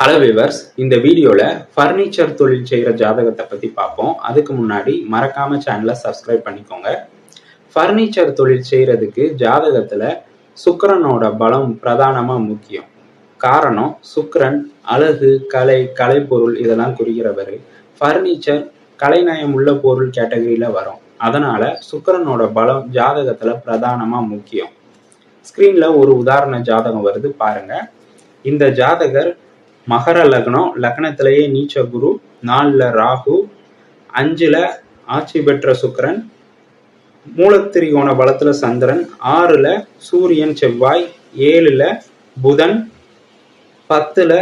Hello viewers இந்த வீடியோவில் furniture தொழில் செய்கிற ஜாதகத்தை பற்றி பார்ப்போம். அதுக்கு முன்னாடி மறக்காம சேனலை சப்ஸ்கிரைப் பண்ணிக்கோங்க. ஃபர்னிச்சர் தொழில் செய்கிறதுக்கு ஜாதகத்தில் சுக்கரனோட பலம் பிரதானமாக முக்கியம். காரணம் சுக்கரன் அழகு கலை கலைப்பொருள் இதெல்லாம் குறிக்கிறவர். ஃபர்னிச்சர் கலைநயம் உள்ள பொருள் கேட்டகரியில் வரும். அதனால் சுக்கரனோட பலம் ஜாதகத்தில் பிரதானமாக முக்கியம். ஸ்க்ரீனில் ஒரு உதாரண ஜாதகம் வருது பாருங்கள் இந்த ஜாதகர் மகர லக்னம் லக்னத்திலேயே நீச்ச குரு நாலில் ராகு அஞ்சில் ஆட்சி பெற்ற சுக்கரன் மூலத்திரிகோண பலத்தில் சந்திரன் ஆறில் சூரியன் செவ்வாய் ஏழில் புதன் பத்தில்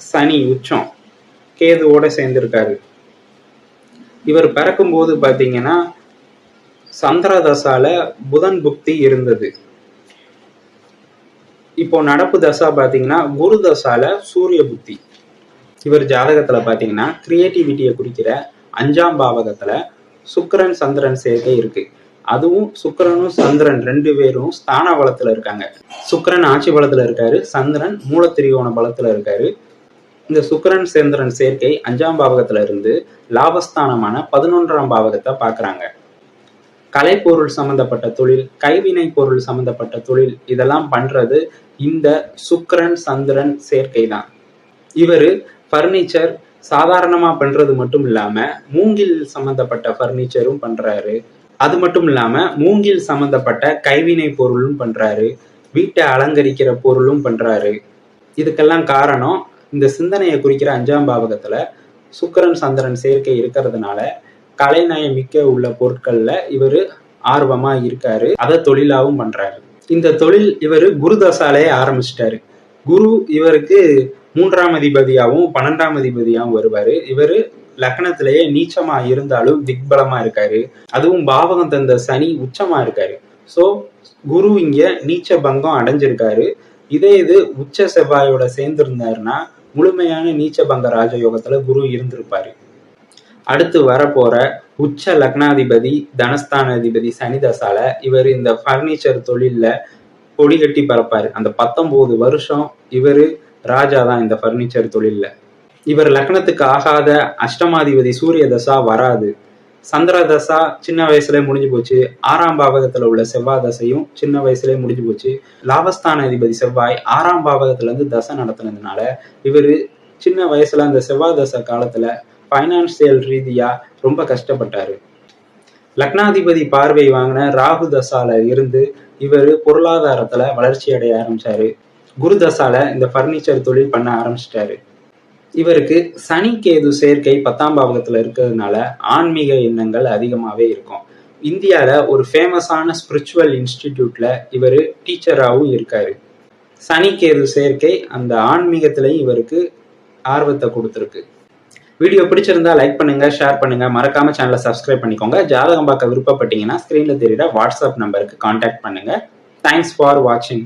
சனி உச்சம் கேதுவோட சேர்ந்திருக்காரு. இவர் பிறக்கும்போது பார்த்தீங்கன்னா சந்திரதசால புதன் புக்தி இருந்தது. இப்போ நடப்பு தசா பார்த்தீங்கன்னா குரு தசால சூரிய புத்தி. இவர் ஜாதகத்துல பார்த்தீங்கன்னா கிரியேட்டிவிட்டியை குறிக்கிற அஞ்சாம் பாவகத்துல சுக்கரன் சந்திரன் சேர்க்கை இருக்கு. அதுவும் சுக்கரனும் சந்திரன் ரெண்டு பேரும் ஸ்தான பலத்துல இருக்காங்க. சுக்கரன் ஆட்சி பலத்துல இருக்காரு சந்திரன் மூலத்திரிகோண பலத்துல இருக்காரு. இந்த சுக்கரன் சந்திரன் சேர்க்கை அஞ்சாம் பாவகத்துல இருந்து லாபஸ்தானமான பதினொன்றாம் பாவகத்தை பார்க்குறாங்க கலைப்பொருள் சம்பந்தப்பட்ட தொழில் கைவினை பொருள் சம்பந்தப்பட்ட தொழில் இதெல்லாம் பண்றது இந்த சுக்கரன் சந்திரன் சேர்க்கை தான் இவர் ஃபர்னிச்சர் சாதாரணமா பண்றது மட்டும் இல்லாம மூங்கில் சம்பந்தப்பட்ட ஃபர்னிச்சரும் பண்றாரு. அது மட்டும் இல்லாம மூங்கில் சம்பந்தப்பட்ட கைவினை பொருளும் பண்றாரு. வீட்டை அலங்கரிக்கிற பொருளும் பண்றாரு. இதுக்கெல்லாம் காரணம் இந்த சிந்தனையை குறிக்கிற அஞ்சாம் பாவகத்துல சுக்கரன் சந்திரன் சேர்க்கை இருக்கிறதுனால கலைநயமிக்க உள்ள பொருட்கள்ல இவர் ஆர்வமா இருக்காரு. அதை தொழிலாவும் பண்றாரு. இந்த தொழில் இவர் குருதசாலையை ஆரம்பிச்சிட்டாரு. குரு இவருக்கு மூன்றாம் அதிபதியாகவும் பன்னெண்டாம் அதிபதியாகவும் வருவாரு. இவர் லக்னத்திலேயே நீச்சமா இருந்தாலும் திக்பலமா இருக்காரு. அதுவும் பாவகம் தந்த சனி உச்சமா இருக்காரு. ஸோ குரு இங்க நீச்ச பங்கம் அடைஞ்சிருக்காரு. இதே இது உச்ச செவ்வாயோட சேர்ந்திருந்தாருன்னா முழுமையான நீச்ச பங்க ராஜயோகத்துல குரு இருந்திருப்பாரு. அடுத்து வரப்போற உச்ச லக்னாதிபதி தனஸ்தானாதிபதி சனி தசால இவர் இந்த ஃபர்னிச்சர் தொழில்ல கொடி கட்டி பறப்பாரு. அந்த பத்தொன்பது வருஷம் இவர் ராஜா தான் இந்த ஃபர்னிச்சர் தொழில்ல. இவர் லக்னத்துக்கு ஆகாத அஷ்டமாதிபதி சூரிய தசா வராது. சந்திர தசா சின்ன வயசுல முடிஞ்சு போச்சு. ஆறாம் பாவகத்துல உள்ள செவ்வாய் தசையும் சின்ன வயசுல முடிஞ்சு போச்சு. லாபஸ்தான அதிபதி செவ்வாய் ஆறாம் பாவகத்துல இருந்து தசை நடத்துனதுனால இவரு சின்ன வயசுல அந்த செவ்வாய் தசை காலத்துல ஃபைனான்சியல் ரீதியாக ரொம்ப கஷ்டப்பட்டார். லக்னாதிபதி பார்வை வாங்கின ராகு தசால இருந்து இவர் பொருளாதாரத்தில் வளர்ச்சி அடைய ஆரம்பிச்சாரு. குரு தசால இந்த ஃபர்னிச்சர் தொழில் பண்ண ஆரம்பிச்சிட்டாரு. இவருக்கு சனி கேது சேர்க்கை பத்தாம் பாவகத்தில் இருக்கிறதுனால ஆன்மீக எண்ணங்கள் அதிகமாகவே இருக்கும். இந்தியாவில் ஒரு ஃபேமஸான ஸ்பிரிச்சுவல் இன்ஸ்டிடியூட்டில் இவர் டீச்சராகவும் இருக்காரு. சனி கேது சேர்க்கை அந்த ஆன்மீகத்திலையும் இவருக்கு ஆர்வத்தை கொடுத்துருக்கு. வீடியோ பிடிச்சிருந்தா லைக் பண்ணுங்க ஷேர் பண்ணுங்க. மறக்காம சேனலை சப்ஸ்கிரைப் பண்ணிக்கோங்க. ஜாதகம் பார்க்க விருப்பப்பட்டீங்கன்னா ஸ்க்ரீனில் தெரியுற வாட்ஸ்அப் நம்பருக்கு கான்டாக்ட் பண்ணுங்க. தேங்க்ஸ் ஃபார் வாட்சிங்